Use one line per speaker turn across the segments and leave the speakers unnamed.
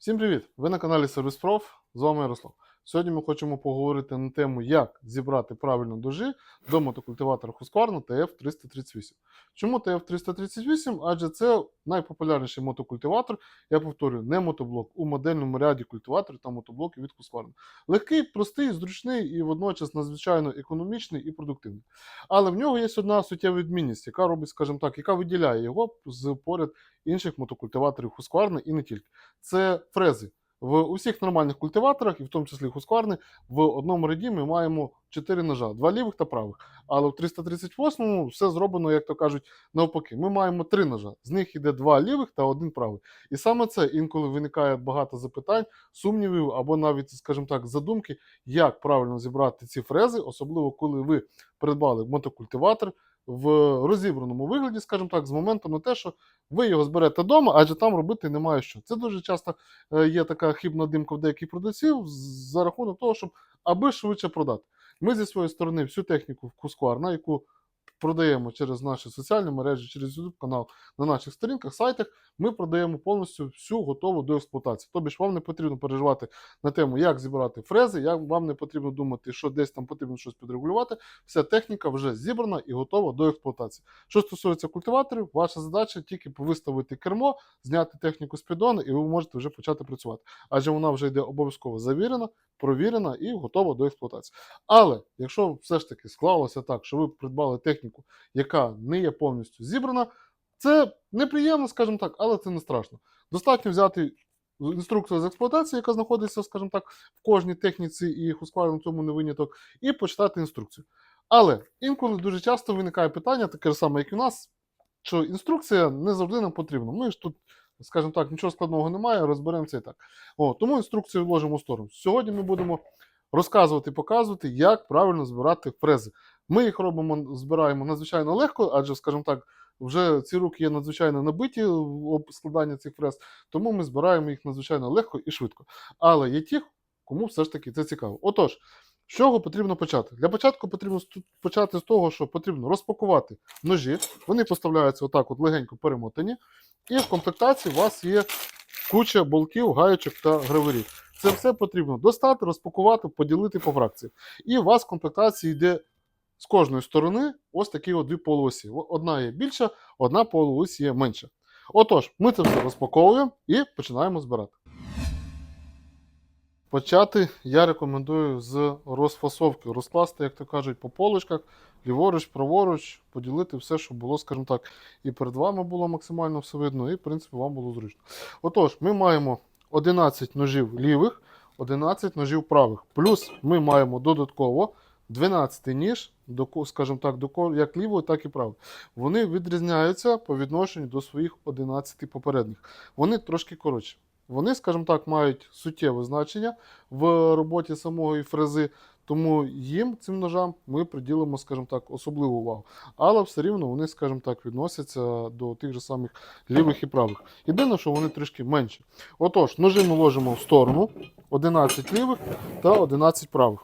Всім привіт! Ви на каналі Prof, з вами Ярослав. Сьогодні ми хочемо поговорити на тему, як зібрати правильно дожі до мотокультиватора Husqvarna TF338. Чому TF338? Адже це найпопулярніший мотокультиватор, я повторюю, не мотоблок у модельному ряді культиваторів та мотоблоків від Husqvarna. Легкий, простий, зручний і водночас надзвичайно економічний і продуктивний. Але в нього є одна суттєва відмінність, яка робить, скажімо так, яка виділяє його з поряд інших мотокультиваторів Husqvarna і не тільки. Це фрези. В усіх нормальних культиваторах, і в тому числі Husqvarna, в одному ряді ми маємо 4 ножа, два лівих та правих. Але в 338-му все зроблено, як то кажуть, навпаки. Ми маємо три ножа. З них йде два лівих та один правий. І саме це інколи виникає багато запитань, сумнівів або навіть, скажімо так, задумки, як правильно зібрати ці фрези, особливо коли ви придбали мотокультиватор в розібраному вигляді, скажімо так, з моменту на те, що ви його зберете вдома, адже там робити немає що. Це дуже часто е, є така хибна димка в деяких продавців за рахунок того, щоб аби швидше продати. Ми зі своєї сторони всю техніку в на яку продаємо через наші соціальні мережі, через YouTube канал на наших сторінках, сайтах, ми продаємо повністю всю готову до експлуатації. Тобі ж вам не потрібно переживати на тему, як зібрати фрези, як вам не потрібно думати, що десь там потрібно щось підрегулювати. Вся техніка вже зібрана і готова до експлуатації. Що стосується культиваторів, ваша задача тільки виставити кермо, зняти техніку з піддону, і ви можете вже почати працювати. Адже вона вже йде обов'язково завірена, провірена і готова до експлуатації. Але якщо все ж таки склалося так, що ви придбали техніку, яка не є повністю зібрана, це неприємно, скажімо так, але це не страшно. Достатньо взяти інструкцію з експлуатації, яка знаходиться, скажімо так, в кожній техніці, і Husqvarna в цьому не виняток, і почитати інструкцію. Але інколи дуже часто виникає питання, таке ж саме, як і у нас, що інструкція не завжди нам потрібна. Ми ж тут, скажімо так, нічого складного немає, розберемося і так. О, тому інструкцію вложимо в сторону. Сьогодні ми будемо розказувати, показувати, як правильно збирати фрези. Ми їх робимо, збираємо надзвичайно легко, адже, скажімо так, вже ці руки є надзвичайно набиті об складання цих фрез, тому ми збираємо їх надзвичайно легко і швидко. Але є ті, кому все ж таки це цікаво. Отож, з чого потрібно почати? Для початку потрібно почати з того, що потрібно розпакувати ножі. Вони поставляються отак, от легенько перемотані. І в комплектації у вас є куча болків, гаючок та граверів. Це все потрібно достати, розпакувати, поділити по фракціях. І у вас в комплектації йде з кожної сторони ось такі от дві полуосі. Одна є більша, одна полуось є менша. Отож, ми це все розпаковуємо і починаємо збирати. Почати я рекомендую з розфасовки, розкласти, як то кажуть, по полочках, ліворуч, праворуч, поділити все, щоб було, скажімо так, і перед вами було максимально все видно, і, в принципі, вам було зручно. Отож, ми маємо 11 ножів лівих, 11 ножів правих. Плюс ми маємо додатково 12 ніж, скажімо так, як лівої, так і правої. Вони відрізняються по відношенню до своїх 11 попередніх. Вони трошки коротші. Вони, скажімо так, мають суттєве значення в роботі самої фрези, тому їм, цим ножам, ми приділимо, скажімо так, особливу увагу. Але все рівно вони, скажімо так, відносяться до тих же самих лівих і правих. Єдине, що вони трішки менші. Отож, ножи ми ложимо в сторону 11 лівих та 11 правих.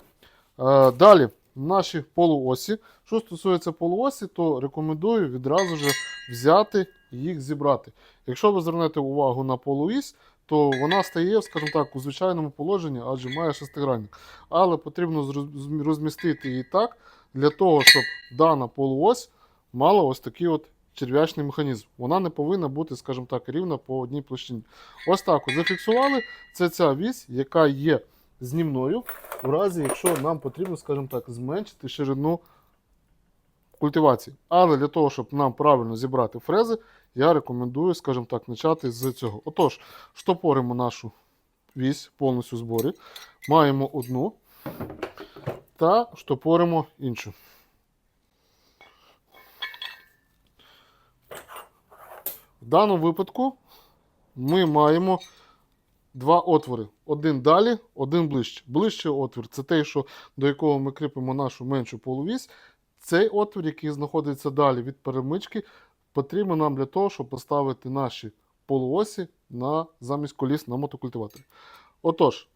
Е, Далі наші полуосі. Що стосується полуосі, то рекомендую відразу ж взяти і їх зібрати. Якщо ви звернете увагу на полуось, то вона стає, скажімо так, у звичайному положенні, адже має шестигранник. Але потрібно розмістити її так, для того, щоб дана полуось мала ось такий от черв'ячний механізм. Вона не повинна бути, скажімо так, рівна по одній площині. Ось так от зафіксували. Це ця вісь, яка є знімною, у разі, якщо нам потрібно, скажімо так, зменшити ширину культивації. Але для того, щоб нам правильно зібрати фрези, я рекомендую, скажімо так, почати з цього. Отож, штопоримо нашу вісь повністю в зборі. Маємо одну та штопоримо іншу. В даному випадку ми маємо два отвори. Один далі, один ближче. Ближче отвір це той, що, до якого ми кріпимо нашу меншу полувісь. Цей отвір, який знаходиться далі від перемички, потрібен нам для того, щоб поставити наші полуосі на замість коліс на мотокультиваторі. Отож,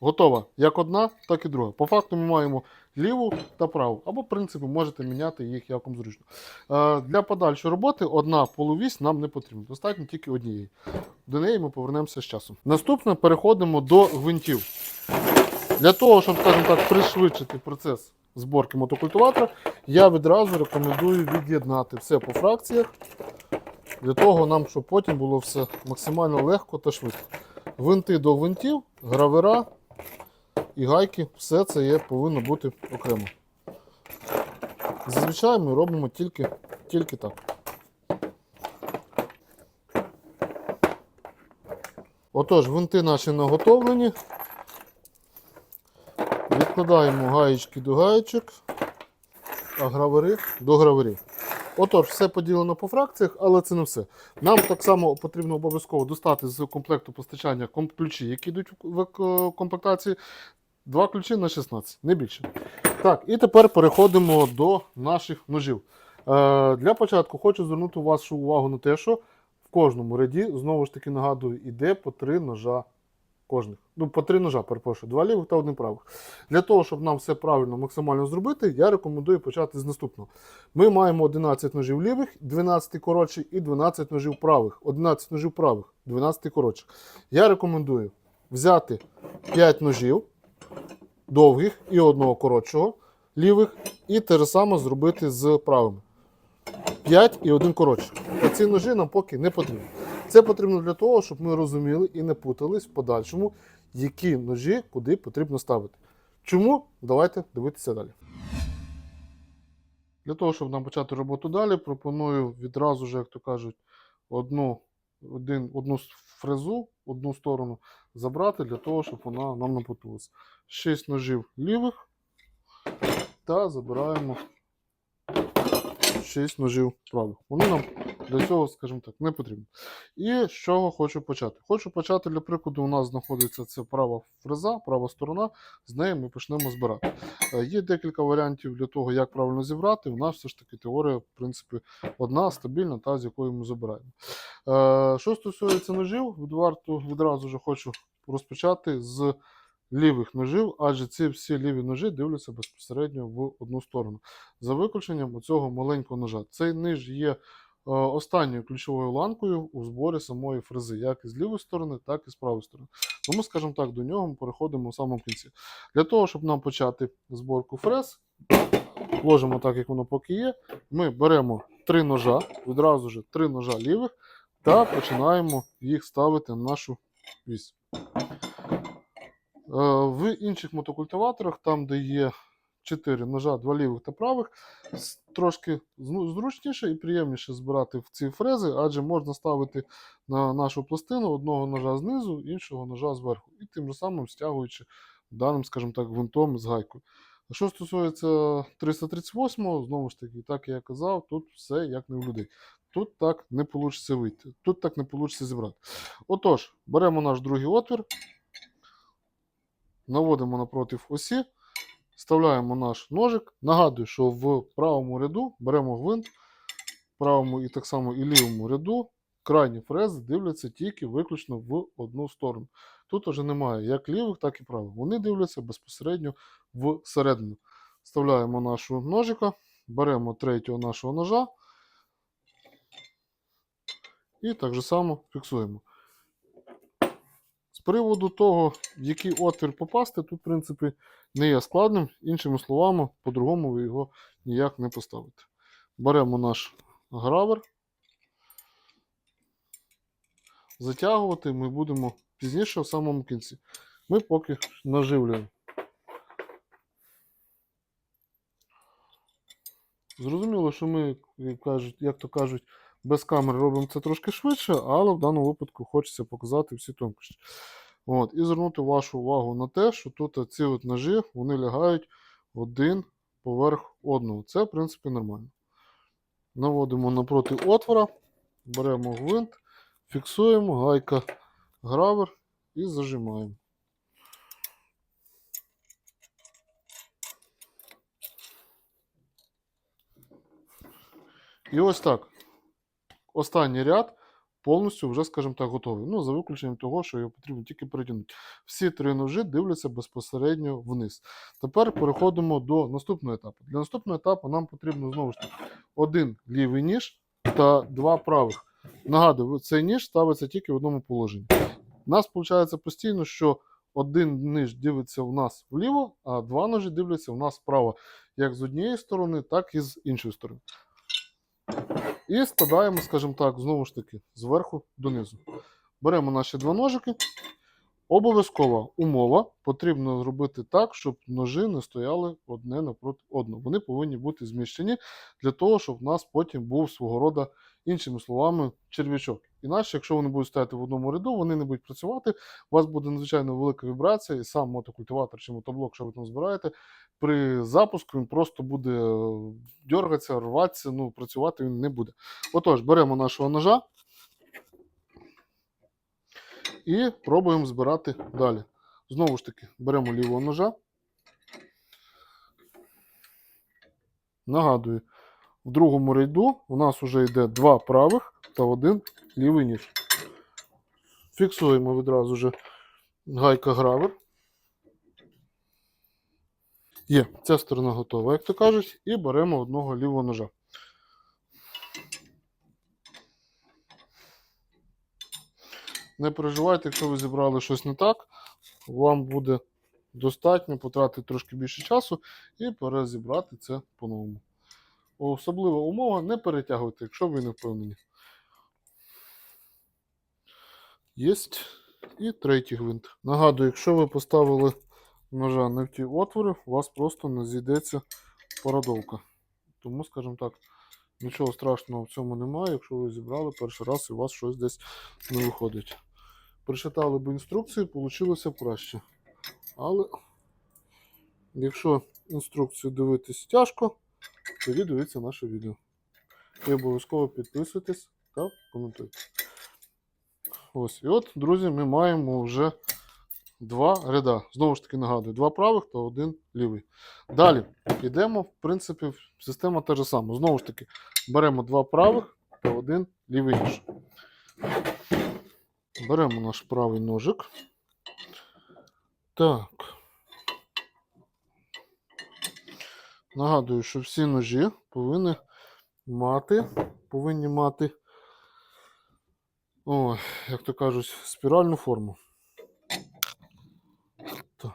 готова як одна, так і друга. По факту ми маємо ліву та праву, або, в принципі, можете міняти їх як вам зручно. Е, Для подальшої роботи одна полувісь нам не потрібна. Достатньо тільки однієї. До неї ми повернемося з часом. Наступне переходимо до гвинтів. Для того, щоб, скажімо так, пришвидшити процес зборки мотокультиватора, я відразу рекомендую від'єднати все по фракціях. Для того нам, щоб потім було все максимально легко та швидко. Гвинти до гвинтів, гравера і гайки, все це є, повинно бути окремо. Зазвичай ми робимо тільки, тільки так. Отож, гвинти наші наготовлені. Відкладаємо гаєчки до гаєчок, а гравери до граверів. Отож, все поділено по фракціях, але це не все. Нам так само потрібно обов'язково достати з комплекту постачання ключі, які йдуть в комплектації. Два ключі на 16, не більше. Так, і тепер переходимо до наших ножів. Е, для початку хочу звернути вашу увагу на те, що в кожному ряді, знову ж таки нагадую, іде по три ножа кожних. Ну, по три ножа, перепрошую, два лівих та один правих. Для того, щоб нам все правильно максимально зробити, я рекомендую почати з наступного. Ми маємо 11 ножів лівих, 12 коротші і 12 ножів правих. 11 ножів правих, 12 коротших. Я рекомендую взяти 5 ножів довгих і одного коротшого лівих, і те ж саме зробити з правими. 5 і один коротший. Оці ножі нам поки не потрібні. Це потрібно для того, щоб ми розуміли і не путались в подальшому, які ножі куди потрібно ставити. Чому? Давайте дивитися далі. Для того, щоб нам почати роботу далі, пропоную відразу ж, як то кажуть, одну, один, одну фрезу, одну сторону забрати для того, щоб вона нам не путалася. 6 ножів лівих та забираємо 6 ножів правих. Вони нам для цього, скажімо так, не потрібні. І з чого хочу почати? Хочу почати, для прикладу, у нас знаходиться це права фреза, права сторона, з неї ми почнемо збирати. Е, Є декілька варіантів для того, як правильно зібрати. У нас все ж таки теорія, в принципі, одна стабільна, та з якою ми забираємо. Е, Що стосується ножів, від варту відразу вже хочу розпочати з лівих ножів, адже ці всі ліві ножі дивляться безпосередньо в одну сторону. За виключенням цього маленького ножа. Цей ниж є останньою ключовою ланкою у зборі самої фрези, як із лівої сторони, так і з правої сторони. Тому, скажімо так, до нього ми переходимо у самому кінці. Для того, щоб нам почати зборку фрез, ложимо так, як воно поки є. Ми беремо три ножа, відразу ж три ножа лівих, та починаємо їх ставити на нашу вісь. Е, В інших мотокультиваторах, там, де є 4 ножа, 2 лівих та правих, трошки зручніше і приємніше збирати в ці фрези, адже можна ставити на нашу пластину одного ножа знизу, іншого ножа зверху, і тим же самим стягуючи даним, скажімо так, гвинтом з гайкою. Що стосується 338, знову ж таки, так я казав, тут все як не в людей. Тут так не вийде вийти, тут так не вийде зібрати. Отож, беремо наш другий отвір, наводимо напротив осі, вставляємо наш ножик. Нагадую, що в правому ряду беремо гвинт, в правому і так само і лівому ряду крайні фрези дивляться тільки виключно в одну сторону. Тут вже немає як лівих, так і правих. Вони дивляться безпосередньо всередину. Вставляємо нашого ножика, беремо третього нашого ножа і так же само фіксуємо. З приводу того, в який отвір попасти, тут, в принципі, не є складним. Іншими словами, по-другому ви його ніяк не поставите. Беремо наш гравер. Затягувати ми будемо пізніше в самому кінці. Ми поки наживлюємо. Зрозуміло, що ми, як то кажуть, без камери робимо це трошки швидше, але в даному випадку хочеться показати всі тонкощі. От, і звернути вашу увагу на те, що тут ці от ножі вони лягають один поверх одного. Це, в принципі, нормально. Наводимо напроти отвора, беремо гвинт, фіксуємо, гайка, гравер і зажимаємо. І ось так. Останній ряд повністю вже, скажімо так, готовий. Ну, за виключенням того, що його потрібно тільки перетягнути. Всі три ножі дивляться безпосередньо вниз. Тепер переходимо до наступного етапу. Для наступного етапу нам потрібно знову ж таки один лівий ніж та два правих. Нагадую, цей ніж ставиться тільки в одному положенні. У нас виходить постійно, що один ніж дивиться у нас вліво, а два ножі дивляться у нас вправо, як з однієї сторони, так і з іншої сторони. І складаємо, скажімо так, знову ж таки, зверху донизу. Беремо наші два ножики. Обов'язкова умова потрібно зробити так, щоб ножи не стояли одне напроти одного. Вони повинні бути зміщені для того, щоб в нас потім був свого роду, іншими словами, черв'ячок. Інакше, якщо вони будуть стояти в одному ряду, вони не будуть працювати. У вас буде надзвичайно велика вібрація, і сам мотокультиватор чи мотоблок, що ви там збираєте, при запуску він просто буде е, дергатися, рватися, ну, працювати він не буде. Отож, беремо нашого ножа і пробуємо збирати далі. Знову ж таки, беремо лівого ножа. Нагадую, в другому ряду у нас вже йде два правих та один лівий ніж. Фіксуємо відразу же гайка гравер. Є, ця сторона готова, як то кажуть, і беремо одного лівого ножа. Не переживайте, якщо ви зібрали щось не так, вам буде достатньо потратити трошки більше часу і перезібрати це по-новому. Особлива умова не перетягуйте, якщо ви не впевнені. Єсть. І третій гвинт. Нагадую, якщо ви поставили ножа не в ті отвори, у вас просто не зійдеться парадовка. Тому, скажімо так, нічого страшного в цьому немає, якщо ви зібрали перший раз і у вас щось десь не виходить. Прочитали б інструкцію, вийшло б краще. Але якщо інструкцію дивитись тяжко, тоді дивіться наше відео. І обов'язково підписуйтесь та коментуйте. Ось. І от, друзі, ми маємо вже два ряда. Знову ж таки нагадую, два правих та один лівий. Далі йдемо, в принципі, система та ж сама. Знову ж таки, беремо два правих та один лівий ніж. Беремо наш правий ножик. Так. Нагадую, що всі ножі повинні мати, повинні мати, о, як то кажуть, спіральну форму. Так.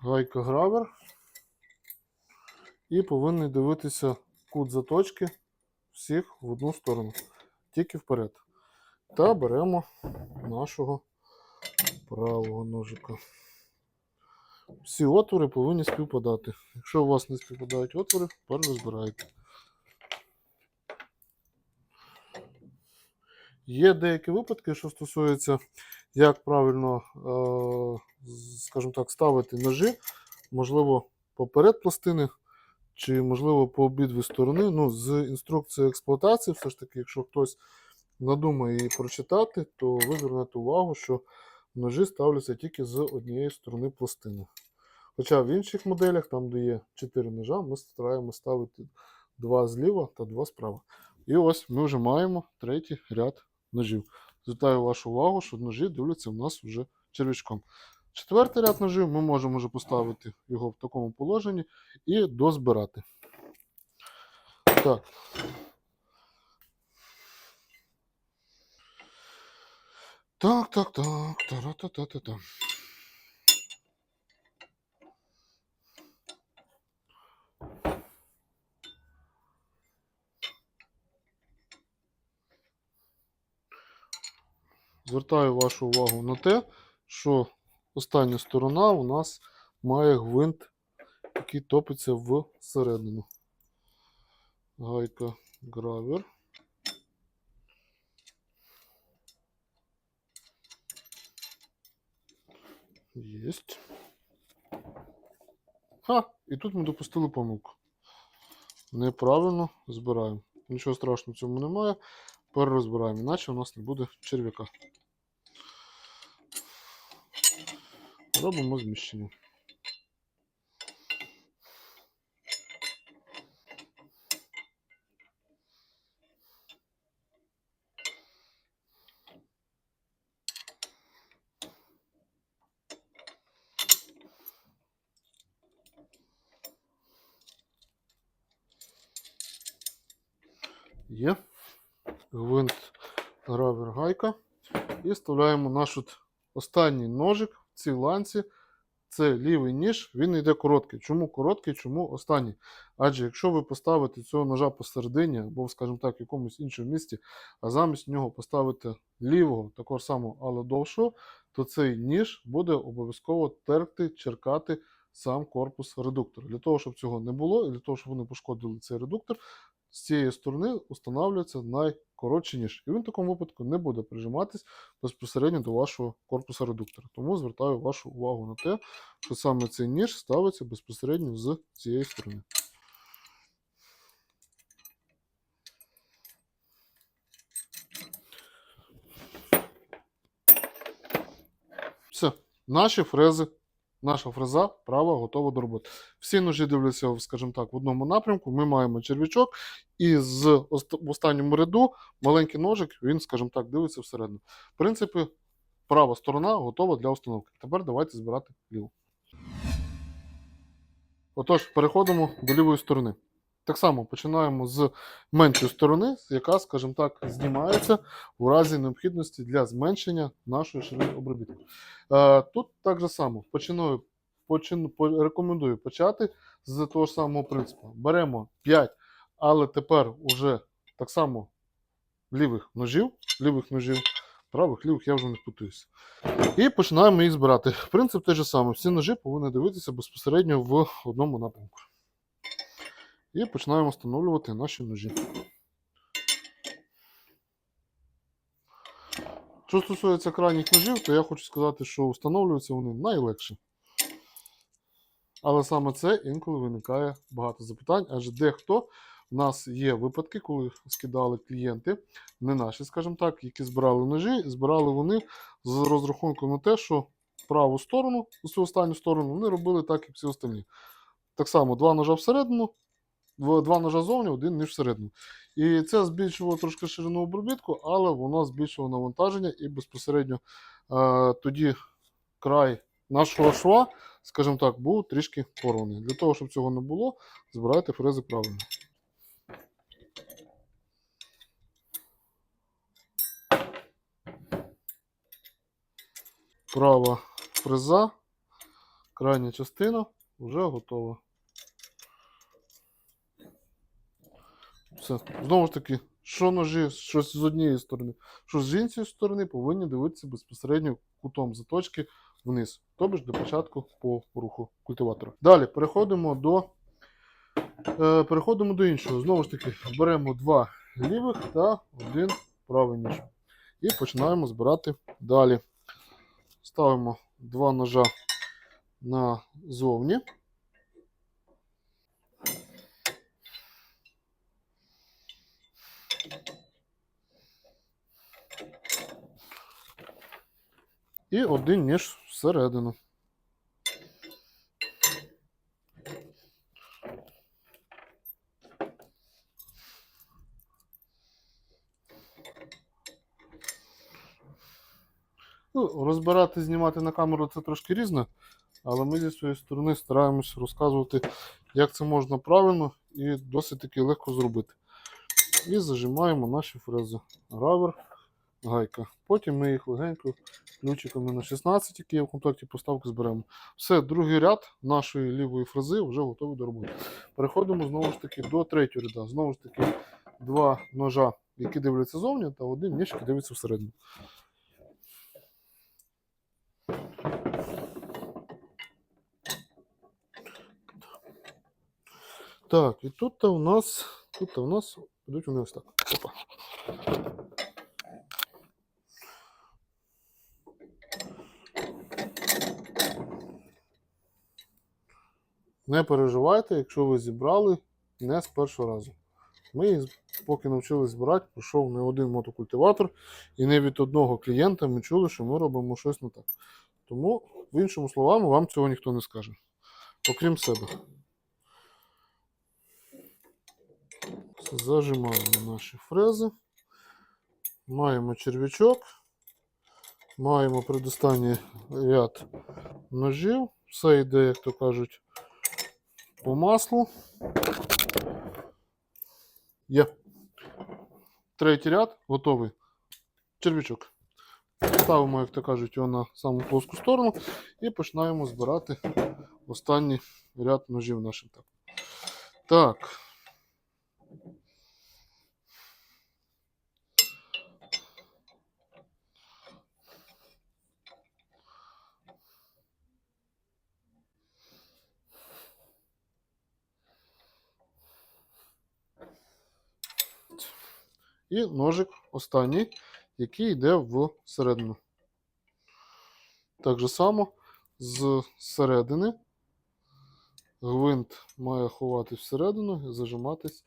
Гайка гравер. І повинні дивитися кут заточки всіх в одну сторону, тільки вперед. Та беремо нашого правого ножика. Всі отвори повинні співпадати. Якщо у вас не співпадають отвори, перерозбирайте. Є деякі випадки, що стосуються, як правильно, е, скажімо так, ставити ножи, можливо, поперед пластини, чи, можливо, по обидві сторони. Ну, з інструкцією експлуатації, все ж таки, якщо хтось надумає її прочитати, то ви звернете увагу, що ножі ставляться тільки з однієї сторони пластини. Хоча в інших моделях, там, де є 4 ножа, ми стараємося ставити два зліва та два справа. І ось ми вже маємо третій ряд ножів. Звертаю вашу увагу, що ножі дивляться в нас вже червячком. Четвертий ряд ножів ми можемо вже поставити його в такому положенні і дозбирати. Так. Так, так, так. Та-ра-та-та-та-та. Звертаю вашу увагу на те, що остання сторона у нас має гвинт, який топиться всередину. Гайка гравер. Єсть. Ха! І тут ми допустили помилку. Неправильно збираємо. Нічого страшного в цьому немає. Перерозбираємо, іначе у нас не буде черв'яка. Робимо зміщення. Є. Гвинт, гравер, гайка. І вставляємо наш от останній ножик в цій ланці. Це лівий ніж, він йде короткий. Чому короткий, чому останній? Адже якщо ви поставите цього ножа посередині, або, скажімо так, в якомусь іншому місці, а замість нього поставите лівого, такого самого, але довшого, то цей ніж буде обов'язково терти, черкати сам корпус редуктора. Для того, щоб цього не було, і для того, щоб вони пошкодили цей редуктор, з цієї сторони встановлюється найкоротший ніж. І він в такому випадку не буде прижиматись безпосередньо до вашого корпусу редуктора. Тому звертаю вашу увагу на те, що саме цей ніж ставиться безпосередньо з цієї сторони. Все, наші фрези, наша фреза права готова до роботи. Всі ножі дивляться, скажімо так, в одному напрямку. Ми маємо черв'ячок, і з в останньому ряду маленький ножик, він, скажімо так, дивиться всередину. В принципі, права сторона готова для установки. Тепер давайте збирати ліву. Отож, переходимо до лівої сторони. Так само починаємо з меншої сторони, яка, скажімо так, знімається у разі необхідності для зменшення нашої ширини обробітку. Е, тут так же само починаю, почин, рекомендую почати з того ж самого принципу. Беремо 5, але тепер уже так само лівих ножів, лівих ножів, правих, лівих, я вже не путаюся. І починаємо їх збирати. Принцип той же самий. Всі ножі повинні дивитися безпосередньо в одному напрямку. І починаємо встановлювати наші ножі. Що стосується крайніх ножів, то я хочу сказати, що встановлюються вони найлегше. Але саме це інколи виникає багато запитань, адже дехто в нас є випадки, коли скидали клієнти, не наші, скажімо так, які збирали ножі, збирали вони з розрахунком на те, що праву сторону, цю останню сторону, вони робили так, як всі остальні. Так само, два ножа всередину, два ножа зовні, один ніж всередину. І це збільшувало трошки ширину обробітку, але воно збільшувало навантаження і безпосередньо е, тоді край нашого шва, скажімо так, був трішки порваний. Для того, щоб цього не було, збирайте фрези правильно. Права фреза, крайня частина вже готова. Все. Знову ж таки, що ножі, щось з однієї сторони, що з іншої сторони повинні дивитися безпосередньо кутом заточки вниз, тобто до початку по руху культиватора. Далі переходимо до, е, переходимо до іншого. Знову ж таки, беремо два лівих та один правий ніж. І починаємо збирати далі. Ставимо два ножа назовні. І один ніж всередину. Ну, розбирати, знімати на камеру це трошки різне, але ми зі своєї сторони стараємось розказувати, як це можна правильно і досить таки легко зробити. І зажимаємо наші фрези. Гравер, гайка. Потім ми їх легенько ключиками на 16, які є в комплекті поставки, зберемо. Все, другий ряд нашої лівої фрези вже готовий до роботи. Переходимо знову ж таки до третього ряда. Знову ж таки, два ножа, які дивляться зовні, та один ніж, який дивиться всередину. Так, і тут у нас, тут у нас підуть вони ось так. Опа. Не переживайте, якщо ви зібрали не з першого разу. Ми поки навчились збирати, пройшов не один мотокультиватор, і не від одного клієнта ми чули, що ми робимо щось не так. Тому, в іншому словами, вам цього ніхто не скаже. Окрім себе. Зажимаємо наші фрези. Маємо черв'ячок. Маємо предостанній ряд ножів. Все йде, як то кажуть, по маслу. Є. третій ряд, готовий черв'ячок. Ставимо, як то кажуть, його на саму плоску сторону і починаємо збирати останній ряд ножів нашим. Так. І ножик останній, який йде всередину. Так же само з середини гвинт має ховатись всередину і зажиматись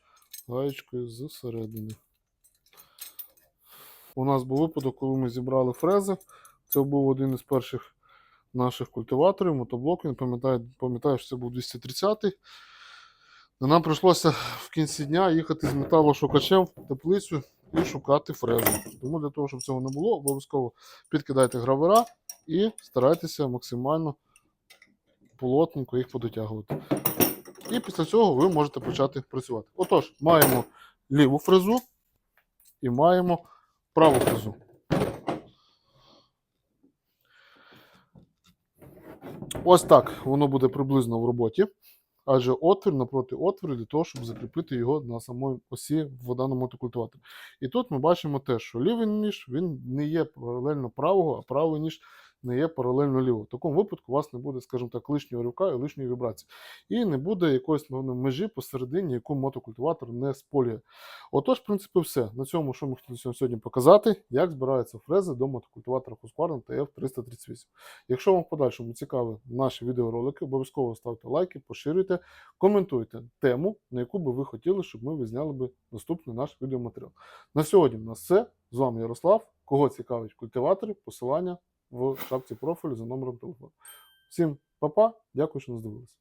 гаєчкою з середини. У нас був випадок, коли ми зібрали фрези. Це був один із перших наших культиваторів. Не пам'ятаю, пам'ятаю, що це був 230-й. І нам прийшлося в кінці дня їхати з металошукачем в теплицю і шукати фрези. Тому для того, щоб цього не було, обов'язково підкидайте гравера і старайтеся максимально плотненько їх подотягувати. І після цього ви можете почати працювати. Отож, маємо ліву фрезу і маємо праву фрезу. Ось так воно буде приблизно в роботі. Адже отвір напроти отвору для того, щоб закріпити його на самій осі в даному мотокультиваторі. І тут ми бачимо те, що лівий ніж він не є паралельно правого, а правий ніж не є паралельно лівого. В такому випадку у вас не буде, скажімо так, лишнього ривка і лишньої вібрації. І не буде якоїсь межі посередині, яку мотокультиватор не сполює. Отож, в принципі, все. На цьому, що ми хотіли сьогодні показати, як збираються фрези до мотокультиватора Husqvarna TF338. Якщо вам в подальшому цікаві наші відеоролики, обов'язково ставте лайки, поширюйте, коментуйте тему, на яку би ви хотіли, щоб ми відзняли би наступний наш відеоматеріал. На сьогодні в нас все. З вами Ярослав. Кого цікавить культиватори, посилання в шапці профілю за номером телефону. Всім па-па, дякую, що нас дивилися.